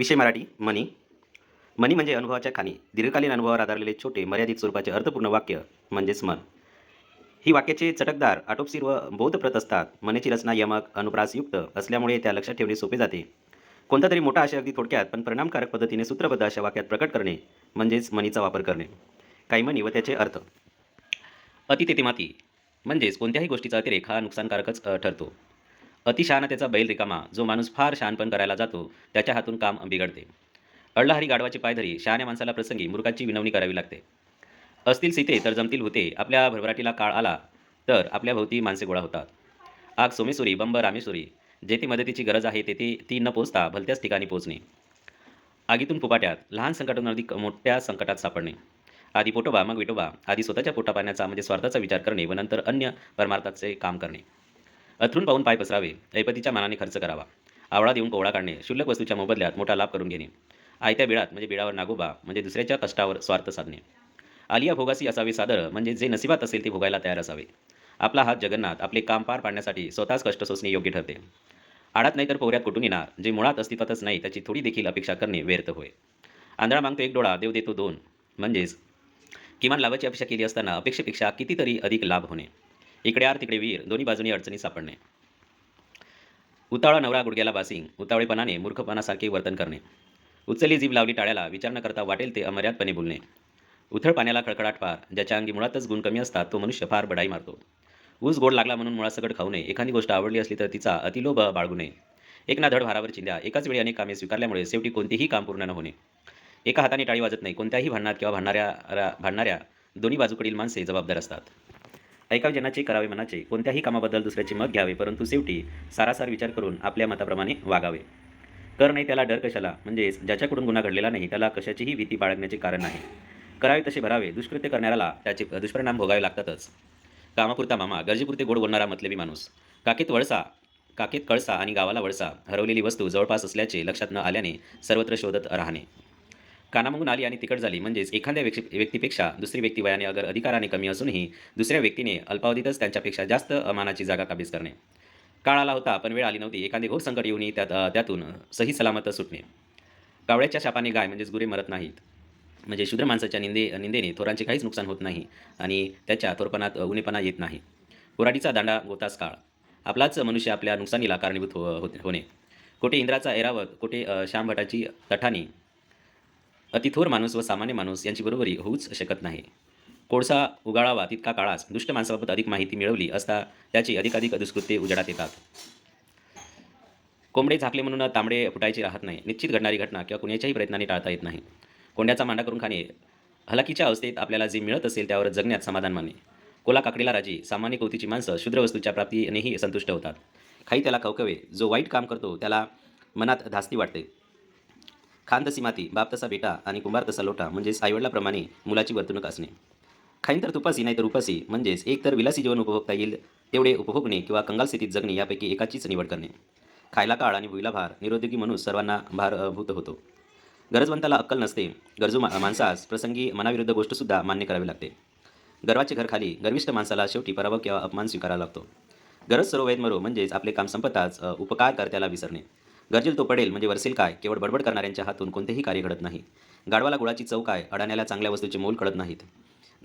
विषय मराठी मनी मनी म्हणजे अनुभवाच्या खाणी. दीर्घकालीन अनुभवावर आधारलेले छोटे मर्यादित स्वरूपाचे अर्थपूर्ण वाक्य म्हणजेच मन. ही वाक्याचे चटकदार आटोपशीर व बोधप्रत असतात. मनाची रचना यमक अनुप्रासयुक्त असल्यामुळे त्या लक्षात ठेवणे सोपे जाते. कोणता तरी मोठा आशय अगदी थोडक्यात पण परिणामकारक पद्धतीने सूत्रबद्ध अशा वाक्यात प्रकट करणे म्हणजेच मनीचा वापर करणे. काही मनी व त्याचे अर्थ. अति तेथे माती म्हणजेच कोणत्याही गोष्टीचा अतिरेक हा नुकसानकारकच ठरतो. अतिशहाणतेचा बैल रिकामा जो माणूस फार शहाणपण करायला जातो त्याच्या हातून काम बिघडते. अडलाहरी गाढवाची पायधरी शहाण्या माणसाला प्रसंगी मूर्खाची विनवणी करावी लागते. असतील सीते तर जमतील होते आपल्या भरभराटीला काळ आला तर आपल्या भोवती माणसे गोळा होतात. आग सोमेश्वरी बंब रामेश्वरी जेथे मदतीची गरज आहे तेथे ती न पोचता भलत्याच ठिकाणी पोचणे. आगीतून फुपाट्यात लहान संकटातून अधिक मोठ्या संकटात सापडणे. आधी पोटोबा मग विटोबा आधी स्वतःच्या पोटापाण्याचा म्हणजे स्वार्थाचा विचार करणे व नंतर अन्य परमार्थाचे काम करणे. अथरून पाहून पाय पसरावे ऐपतीच्या मानाने खर्च करावा. आवळा देऊन कोवळा काढणे शुल्लक वस्तूच्या मोबदल्यात मोठा लाभ करून घेणे. आयत्या बिळात म्हणजे बिळावर नागोबा म्हणजे दुसऱ्याच्या कष्टावर स्वार्थ साधणे. आलिया भोगासी असावे सादर म्हणजे जे नशिबात असेल ते भोगायला तयार असावे. आपला हात जगन्नाथ आपले काम पार पाडण्यासाठी स्वतःच कष्ट सोसणे योग्य ठरते. आडात नाही तर पोहऱ्यात कुठून येणार जे मुळात अस्तित्वातच नाही त्याची थोडी देखील अपेक्षा करणे व्यर्थ होय. आंधळा मागतो एक डोळा देव देतो दोन. म्हणजेच किमान लाभाची अपेक्षा केली असताना अपेक्षेपेक्षा कितीतरी अधिक लाभ होणे. इकडे आर तिकडे वीर. दोन्ही बाजूनी अडचणी सापडणे. उतावळा नवरा गुडघ्याला बासिंग. उतावळेपणाने मूर्खपणासारखे वर्तन करणे. उचली जीभ लावली टाळ्याला विचार न करता वाटेल ते अमर्यादपणे बोलणे. उथळ पाण्याला खळखळाट फार ज्याच्या अंगी मुळातच गुण कमी असतात तो मनुष्य फार बडाई मारतो. ऊस गोड लागला म्हणून मुळासकट खाऊ नये. एखादी गोष्ट आवडली असली तर तिचा अतिलोभ बाळगू नये. एक ना धड भारावर चिंध्या. एकाच वेळी अनेक कामे स्वीकारल्यामुळे शेवटी कोणतेही काम पूर्ण न होणे. एका हाताने टाळी वाजत नाही. कोणत्याही भांडणात किंवा भांडणाऱ्या भांडणाऱ्या दोन्ही बाजूकडील माणसे जबाबदार असतात. ऐकाव जनाचे करावे मनाचे कोणत्याही कामाबद्दल दुसऱ्याचे मत घ्यावे परंतु शेवटी सारासार विचार करून आपल्या मताप्रमाणे वागावे. कर नाही त्याला डर कशाला? म्हणजेच ज्याच्याकडून गुन्हा घडलेला नाही त्याला कशाचीही भीती बाळगण्याचे कारण नाही. करावे तसे भरावे दुष्कृत्य करणाऱ्याला त्याचे दुष्परिणाम भोगावे लागतातच. कामापुरता मामा गरजेपुरते गोड बोलणारा मतलबी माणूस. काकेत वळसा काकेत कळसा आणि गावाला वळसा हरवलेली वस्तू जवळपास असल्याचे लक्षात न आल्याने सर्वत्र शोधत राहणे. कानामागून आली आणि तिकट झाली. म्हणजेच एखाद्या व्यक्ती व्यक्तीपेक्षा दुसरी व्यक्ती वयाने अगर अधिकाराने कमी असूनही दुसऱ्या व्यक्तीने अल्पावधीतच त्यांच्यापेक्षा जास्त मानाची जागा काबीज करणे. काळ आला होता पण वेळ आली नव्हती. एखादे घोर संकट येऊनही त्यात त्यातून सही सलामत सुटणे. कावळ्याच्या शापाने गाय म्हणजेच गुरे मरत नाहीत. म्हणजे शूद्र माणसाच्या निंदे निंदेने थोरांचे काहीच नुकसान होत नाही आणि त्याच्या थोरपणात उणेपणा येत नाही. कुराडीचा दांडा गोतास काळ. आपलाच मनुष्य आपल्या नुकसानीला कारणीभूत हो होणे. कोठे इंद्राचा ऐरावत कोठे श्यामभटाची तठाणी अतिथोर माणूस व सामान्य माणूस यांची बरोबरी होऊच शकत नाही. कोळसा उगाळावा तितका काळास दुष्ट माणसाबाबत अधिक माहिती मिळवली असता त्याची अधिकाधिक दुष्कृत्ये उजेडात येतात. कोंबडे झाकले म्हणून तांबडे फुटायचे राहत नाही. निश्चित घडणारी घटना किंवा कुणाच्याही प्रयत्नाने टाळता येत नाही. कोंड्याचा मांडा करून खाणे. हलाकीच्या अवस्थेत आपल्याला जे मिळत असेल त्यावर जगण्यात समाधान माने. कोला काकडीला राजी सामान्य कवतीची माणसं शूद्र वस्तूच्या प्राप्तीनेही संतुष्ट होतात. खाई त्याला कवकवे. जो वाईट काम करतो त्याला मनात धास्ती वाटते. खान तशी माती बाप तसा बेटा आणि कुंभार तसा लोटा म्हणजेच आईवडिलाप्रमाणे मुलाची वर्तणूक असणे. खाईन तर तुपासी नाही तर उपासी म्हणजेच एक तर विलासी जीवन उपभोगता येईल तेवढे उपभोगणे किंवा कंगाल स्थितीत जगणे यापैकी एकाचीच निवड करणे. खायला काळ आणि भुईला भार निरोद्योगी माणूस सर्वांना भारभूत होतो. गरजवंताला अक्कल नसते गरजू मा माणसास प्रसंगी मनाविरुद्ध गोष्टसुद्धा मान्य करावी लागते. गर्वाचे घर खाली गर्विष्ठ माणसाला शेवटी पराभव किंवा अपमान स्वीकारावा लागतो. गरज सर्व वेद मरो म्हणजेच आपले काम संपताच अ, उपकार करत्याला विसरणे. गरजेल तो पडेल म्हणजे वरसेल काय? केवळ बडबड करणाऱ्यांच्या हातून कोणतेही कार्य घडत नाही. गाडवाला गुळाची चव काय? अडाण्याला चांगल्या वस्तूचे मोल कळत नाहीत.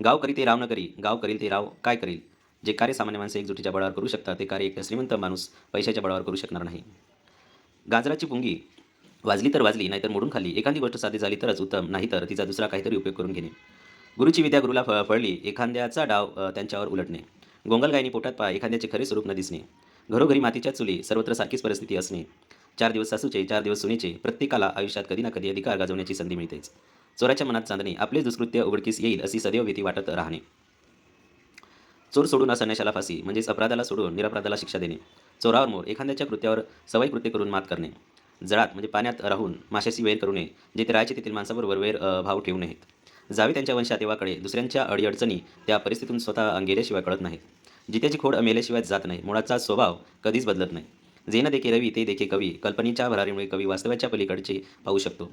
गाव करी ते राव न करी गाव करील ते राव काय करील? जे कार्य सामान्य माणसे एकजुटीच्या बळावर करू शकतात ते कार्य एक श्रीमंत माणूस पैशाच्या बळावर करू शकणार नाही. गाजराची पुंगी वाजली तर वाजली नाहीतर मोडून खाली एखादी गोष्ट साधी झाली तरच उत्तम नाहीतर तिचा दुसरा काहीतरी उपयोग करून घेणे. गुरुची विद्या गुरुला फ फळली एखाद्याचा डाव त्यांच्यावर उलटणे. गोंगलगायनी पोटात पाय एखाद्याचे खरे स्वरूप न दिसणे. घरोघरी मातीच्या चुली सर्वत्र सारखीच परिस्थिती असणे. चार दिवस सासूचे चार दिवस सुनेचे प्रत्येकाला आयुष्यात कधी ना कधी अधिकार गाजवण्याची संधी मिळतेच. चोराच्या मनात चांदणे आपलेच दुष्कृत्य उघडकीस येईल अशी सदैव भीती वाटत राहणे. चोर सोडून असण्याशाला फाशी म्हणजेच अपराधाला सोडून निरपराधाला शिक्षा देणे. चोरावर मोर एखाद्याच्या कृत्यावर सवाई कृत्य करून मात करणे. जळात म्हणजे पाण्यात राहून माशाशी वैर करू नये जेथे राहायचे तेथील माणसाबरोबर वैर भाव ठेवू नयेत. जावे त्यांच्या वंशात दुसऱ्यांच्या अडीअडचणी त्या परिस्थितीतून स्वतः गेल्याशिवाय कळत नाहीत. जित्याची खोड मेल्याशिवाय जात नाही मुळाचा स्वभाव कधीच बदलत नाही. जेन देखे रवी ते देखे कवी. कल्पनेच्या भरारीमुळे कवी वास्तव्याच्या पलीकडचे पाहू शकतो.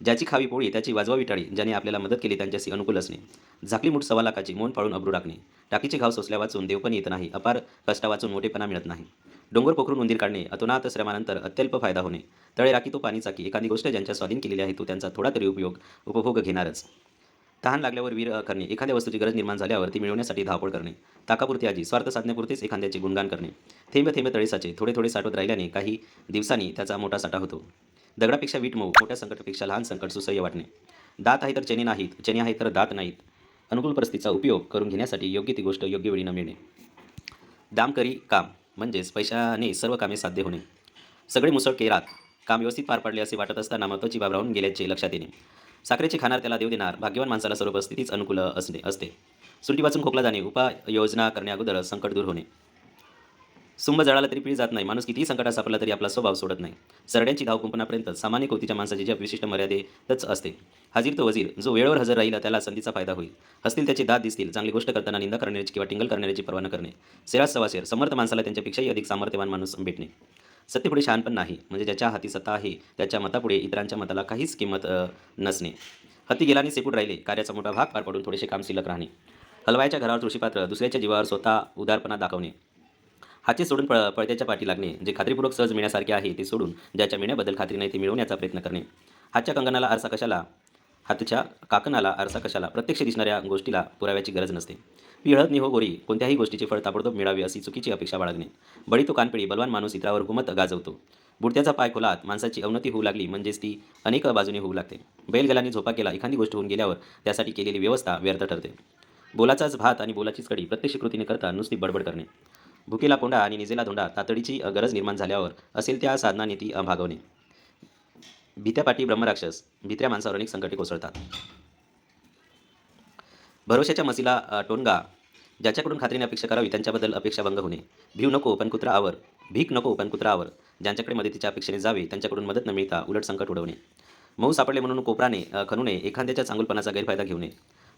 ज्याची खावी पोळी त्याची वाजवा विटाळी ज्याने आपल्याला मदत केली त्यांच्याशी अनुकूल असणे. झाकली मूठ सव्वा लाखाची मौन पाळून अब्रू टाकणे टाकीचे घाव सोसल्या वाचून देवपण येत नाही अपार कष्टा वाचून मोठेपणा मिळत नाही. डोंगर पोखरून उंदीर काढणे अतोनात श्रमानंतर अत्यल्प फायदा होणे. तळे राखी तो पाणी चाकी एखादी गोष्ट ज्यांच्या स्वाधीन केलेली आहे तो त्यांचा थोडा तरी उपयोग उपभोग घेणारच. तहान लागल्यावर वीर करणे. एखाद्या वस्तूची गरज निर्माण झाल्यावर ती मिळवण्यासाठी धावपळ करणे. ताकापुरती आजी स्वार्थ साधण्यापुरतेच एखाद्याचे गुणगान करणे. थेंब थेंब तळेसाचे थोडे थोडे साठवत राहिल्याने काही दिवसांनी त्याचा मोठा साठा होतो. दगडापेक्षा वीट मऊ मोठ्या संकटापेक्षा लहान संकट सुसह्य वाटणे. दात आहे तर चेने नाहीत चेने आहे तर दात नाहीत. अनुकूल परिस्थितीचा उपयोग करून घेण्यासाठी योग्य ती गोष्ट योग्य वेळी न मिळणे. दामकरी काम म्हणजेच पैशाने सर्व कामे साध्य होणे. सगळे मुसळ केरात काम व्यवस्थित पार पडले असे वाटत असताना महत्त्वाची बाब राहून गेल्याचे लक्षात येणे. साखरेचे खाणार त्याला देव देणार. भाग्यवान माणसाला सर्व परिस्थितीच अनुकूल असणे असते. सुलटी वाचून खोकला जाणे उपाययोजना करण्याअगोदर संकट दूर होणे. सुंब जळाला तरी पिळी जात नाही. माणूस कितीही संकटात सापडला तरी आपला स्वभाव सोडत नाही. सरड्यांची धाव कुंपणापर्यंत सामान्य कोतीच्या माणसाची ज्या विशिष्ट मर्यादेतच असते हाजीर तो वजीर जो वेळेवर हजर राहील त्याला संधीचा फायदा होईल. हसतील त्याचे दात दिसतील चांगली गोष्ट करताना निंदा करण्याची किंवा टिंगल करण्याची परवा न करणे. सेरास सवासेर समर्थ माणसाला त्यांच्यापेक्षाही अधिक सामर्थ्यवान माणूस भेटणे. सत्तेपुढे शहाणपण नाही. म्हणजे ज्याच्या हाती सत्ता आहे त्याच्या मतापुढे इतरांच्या मताला काहीच किंमत नसणे. हत्ती गेला आणि सेपूट राहिले कार्याचा मोठा भाग पार पडून थोडेसे काम शिल्लक राहणे. हलवायच्या घरावर तुळशीपात्र दुसऱ्याच्या जीवावर स्वतः उदारपणा दाखवणे. हाचे सोडून पळ पळत्याच्या पाठी लागणे जे खात्रीपूर्वक सहज मिळण्यासारखे आहे ते सोडून ज्याच्या मिळण्याबद्दल खात्री नाही ते मिळवण्याचा प्रयत्न करणे. हातच्या कंगनाला आरसा कशाला? हातच्या काकणाला आरसा कशाला? प्रत्यक्ष दिसणाऱ्या गोष्टीला पुराव्याची गरज नसते. पिळत निहो गोरी कोणत्याही गोष्टीचे फळ ताबडतोब मिळावी अशी चुकीची अपेक्षा बाळगणे. बळी तो कानपिळी बलवान माणूस इतरावर घुमत गाजवतो. बुडत्याचा पाय खोलात माणसाची अवनती होऊ लागली म्हणजेच ती अनेक बाजूने होऊ लागते. बैलगलांनी झोपा केला एखादी गोष्ट होऊन गेल्यावर त्यासाठी केलेली व्यवस्था व्यर्थ ठरते. बोलाचाच भात आणि बोलाचीच कडी प्रत्यक्ष कृतीने करता नुसती बडबड करणे. भुकेला कोंडा आणि निजेला धोंडा तातडीची गरज निर्माण झाल्यावर असेल त्या साधनाने ती भागवणे भीत्यापाठी ब्रह्मराक्षस भित्र्या माणसावर अनेक संकटे कोसळतात. भरोशाच्या मसीला टोनगा ज्याच्याकडून खात्रीने अपेक्षा करावी त्यांच्याबद्दल अपेक्षा भंग होणे. भीव नको पण कुत्रा आवर. भीक नको पण कुत्रा आवर. ज्यांच्याकडे मदतीच्या अपेक्षेने जावे त्यांच्याकडून मदत न मिळता उलट संकट उडवणे. मऊ सापडले म्हणून कोपराने खनुने एखाद्याच्या चांगुलपणाचा गैरफायदा घेऊ नये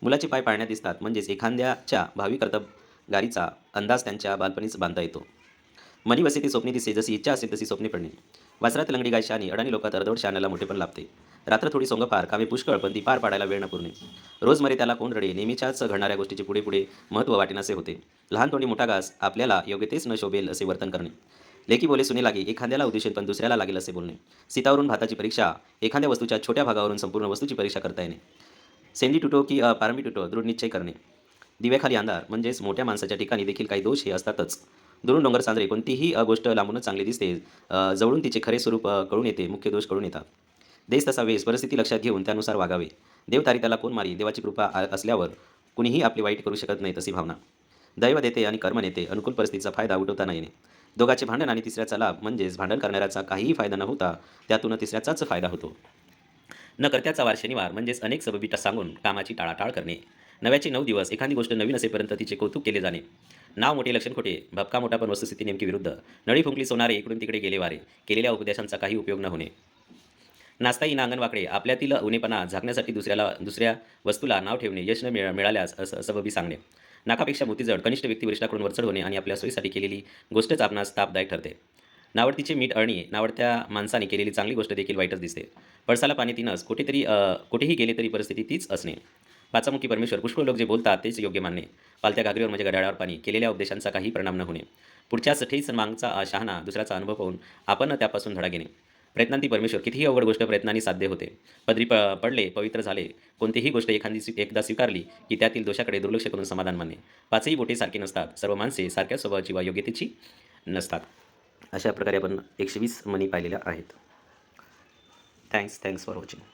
मुलाचे पाय पाळण्यात दिसतात म्हणजेच एखाद्याच्या भावी कर्तबगारीचा अंदाज त्यांच्या बालपणीच बांधता येतो. मनी वसे ती स्वप्नी दिसे जशी इच्छा असेल तशी स्वप्ने पडणे. वासरात लंगडी गाय शानी अडाणी लोकात अर्धवट शहाण्याला मोठेपण लाभते. रात्र थोडी सोंगपार कामे पुष्कळ पण ती पार पाडायला वेळ न पुरणे रोजमरे त्याला कोण रडे नेहमीच्याच घडणाऱ्या गोष्टीचे पुढे पुढे महत्त्व वाटेनासे होते. लहान तोंडी मोठा घास आपल्याला योग्य तेच न शोभेल असे वर्तन करणे. लेखी बोले सुने लागे एखाद्याला उद्देशेल पण दुसऱ्याला लागेल असे बोलणे. सीतावरून भाताची परीक्षा एखाद्या वस्तूच्या छोट्या भागावरून संपूर्ण वस्तूची परीक्षा करता येणे. सेंडी टुटो की अ, पारंबी दृढ निश्चय करणे. दिव्याखाली अंधार म्हणजेच मोठ्या माणसाच्या ठिकाणी देखील काही दोष हे असतातच. दुरून डोंगर सांजरे. कोणतीही गोष्ट लांबूनच चांगली दिसते. जवळून तिचे खरे स्वरूप कळून येते. मुख्य दोष कळून येतात. देश तसा वेश परिस्थिती लक्षात घेऊन त्यानुसार वागावे. देव तारी त्याला कोण मारी? देवाची कृपा असल्यावर कुणीही आपली वाईट करू शकत नाही तशी भावना. दैव देते आणि कर्म नेते. अनुकूल परिस्थितीचा फायदा उठवता येणे दोघाचे भांडण आणि तिसऱ्याचा लाभ म्हणजेच भांडण करणाऱ्याचा काहीही फायदा न होता त्यातून तिसऱ्याचाच फायदा होतो. न करत्याचा वार शनिवार म्हणजेच अनेक सबबीटा सांगून कामाची टाळाटाळ करणे. नव्याचे नऊ दिवस एखादी गोष्ट नवीन असेपर्यंत तिचे कौतुक केले जाणे. नाव मोठे लक्षण खोटे भपका मोठा पण वस्तुस्थिती नेमकी विरुद्ध. नळी फुंकली सोनारे इकडून तिकडे गेले वारे. केलेल्या उपदेशांचा काही उपयोग न होणे. नास्ता येईना अंगण वाकडे आपल्यातील उणेपणा झाकण्यासाठी दुसऱ्याला दुसऱ्या वस्तूला नाव ठेवणे यश न मिळ मिळाल्यास असं सबबी सांगणे. नाकापेक्षा मोतीजड कनिष्ठ व्यक्ती वरिष्ठाकडून वरचढ होणे आणि आपल्या सोयीसाठी केलेली गोष्टच आपणास तापदायक ठरते. नावडतीचे मीठ अळणी नावडत्या माणसाने केलेली चांगली गोष्ट देखील वाईटच दिसते. पळसाला पाणी तिनस कुठेतरी कुठेही गेले तरी परिस्थिती तीच असणे. पाचामुखी परमेश्वर पुष्कळ लोक जे बोलतात तेच योग्य मानणे. पालत्या घागरीवर म्हणजे गडाळावर पाणी केलेल्या उपदेशांचा काही परिणाम न होणे. पुढच्याच ठेच मागचा शहाणा दुसऱ्याचा अनुभव पाहून आपण त्यापासून धडा घेणे. प्रयत्नांती परमेश्वर कितीही अवघड गोष्ट प्रयत्नांनी साध्य होते. पदरी प पडले पवित्र झाले कोणतीही गोष्ट एखादी एकदा स्वीकारली की त्यातील दोषाकडे दुर्लक्ष करून समाधान मानणे. पाचही बोटे सारखी नसतात. सर्व माणसे सारख्या स्वभावाची वा योग्यतेची नसतात. अशा प्रकारे आपण एकशे वीस मनी पाहिलेल्या आहेत. Thanks thanks for watching